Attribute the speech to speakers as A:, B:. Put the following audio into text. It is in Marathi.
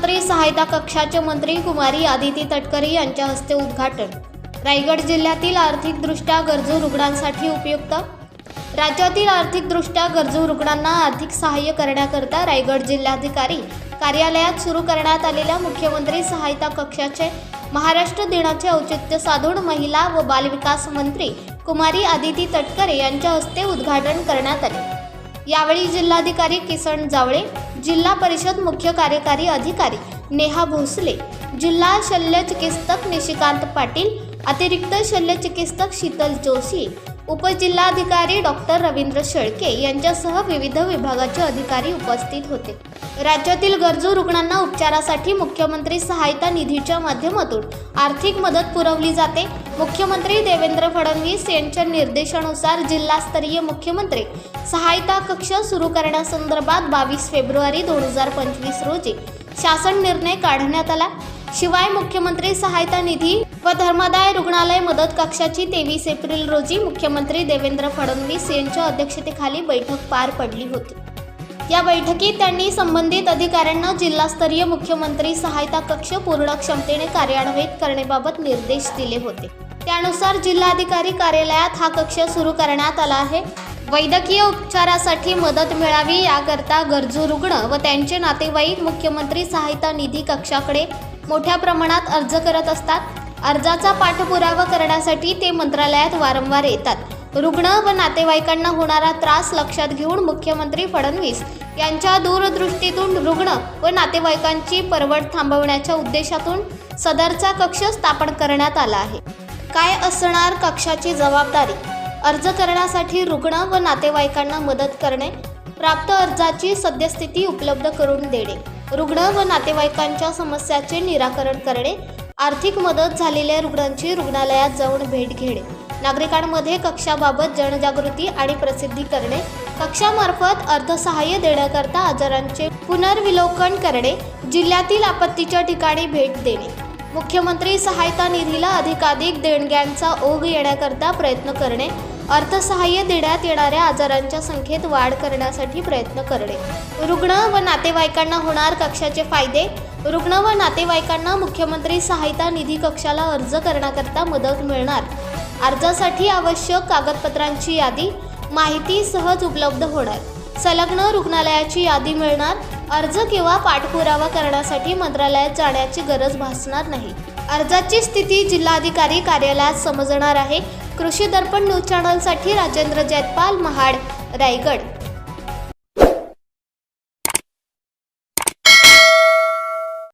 A: सहायता कक्षाचे मंत्री कुमारी आदिती तटकरे यांच्या हस्ते उद्घाटन. रायगड जिल्ह्यातील आर्थिकदृष्ट्या गरजू रुग्णांसाठी उपयुक्त. राज्यातील आर्थिकदृष्ट्या गरजू रुग्णांना आर्थिक सहाय्य करण्याकरता रायगड जिल्हाधिकारी कार्यालयात सुरू करण्यात आलेल्या मुख्यमंत्री सहायता कक्षाचे महाराष्ट्र दिनाचे औचित्य साधून महिला व बालविकास मंत्री कुमारी आदिती तटकरे यांच्या हस्ते उद्घाटन करण्यात आले. यावेळी जिल्हाधिकारी किसन जावळे जिल्हा परिषद मुख्य कार्यकारी अधिकारी नेहा भोसले जिल्हा शल्यचिकित्सक निशिकांत पाटील अतिरिक्त शल्यचिकित्सक शीतल जोशी उपजिल्हाधिकारी डॉक्टर रवींद्र शेळके यांच्यासह विविध विभागाचे अधिकारी उपस्थित होते. राज्यातील गरजू रुग्णांना उपचारासाठी मुख्यमंत्री सहायता निधीच्या माध्यमातून आर्थिक मदत पुरवली जाते. मुख्यमंत्री देवेंद्र फडणवीस यांच्या निर्देशानुसार जिल्हास्तरीय मुख्यमंत्री सहायता कक्ष सुरू करण्यासंदर्भात बावीस फेब्रुवारी दोन हजार पंचवीस रोजी शासन निर्णय काढण्यात आला. शिवाय मुख्यमंत्री सहायता निधी व धर्मादाय रुग्णालय मदत कक्षाची तेवीस एप्रिल रोजी मुख्यमंत्री देवेंद्र फडणवीस यांच्या अध्यक्षतेखाली बैठक पार पडली होती. या बैठकीत त्यांनी संबंधित अधिकाऱ्यांना जिल्हास्तरीय मुख्यमंत्री सहायता कक्ष पूर्ण क्षमतेने कार्यान्वित करण्याबाबत निर्देश दिले होते. त्यानुसार जिल्हाधिकारी कार्यालयात हा कक्ष सुरू करण्यात आला आहे. वैद्यकीय उपचारासाठी मदत मिळावी याकरता गरजू रुग्ण व त्यांचे नातेवाईक मुख्यमंत्री सहायता निधी कक्षाकडे मोठ्या प्रमाणात अर्ज करत असतात. अर्जाचा पाठपुरावा करण्यासाठी ते मंत्रालयात वारंवार येतात. रुग्ण व नातेवाईकांना होणारा त्रास लक्षात घेऊन मुख्यमंत्री फडणवीस यांच्या दूरदृष्टीतून रुग्ण व नातेवाईकांची परवड थांबवण्याच्या उद्देशातून सदरचा कक्ष स्थापन करण्यात आला आहे. काय असणार कक्षाची जबाबदारी? अर्ज करण्यासाठी रुग्ण व नातेवाईकांना मदत करणे प्राप्त अर्जाची सद्यस्थिती उपलब्ध करून देणे. रुग्ण व नातेवाईकांच्या समस्याचे निराकरण करणे आर्थिक मदत झालेल्या रुग्णांची रुग्णालयात जाऊन भेट घेणे नागरिकांमध्ये कक्षाबाबत जनजागृती आणि प्रसिद्धी करणे कक्षामार्फत अर्थसहाय्य देण्याकरता आजारांचे पुनर्विलोकन करणे जिल्ह्यातील आपत्तीच्या ठिकाणी भेट देणे. मुख्यमंत्री सहायता निधीला अधिकाधिक देणग्यांचा ओघ येण्याकरता प्रयत्न करणे अर्थसहाय्य देण्यात येणाऱ्या आजारांच्या संख्येत वाढ करण्यासाठी प्रयत्न करणे. रुग्ण व नातेवाईकांना होणार कक्षाचे फायदे. रुग्ण व नातेवाईकांना मुख्यमंत्री सहायता निधी कक्षाला अर्ज करण्याकरता मदत मिळणार. अर्जासाठी आवश्यक कागदपत्रांची यादी. माहिती सहज उपलब्ध होणार. संलग्न रुग्णालयाची यादी मिळणार. अर्ज किंवा पाठपुरावा करण्यासाठी मंत्रालयात जाण्याची गरज भासणार नाही. अर्जाची स्थिती जिल्हाधिकारी कार्यालयात समजणार आहे. कृषी दर्पण न्यूज चॅनलसाठी राजेंद्र जयपाल महाड रायगड.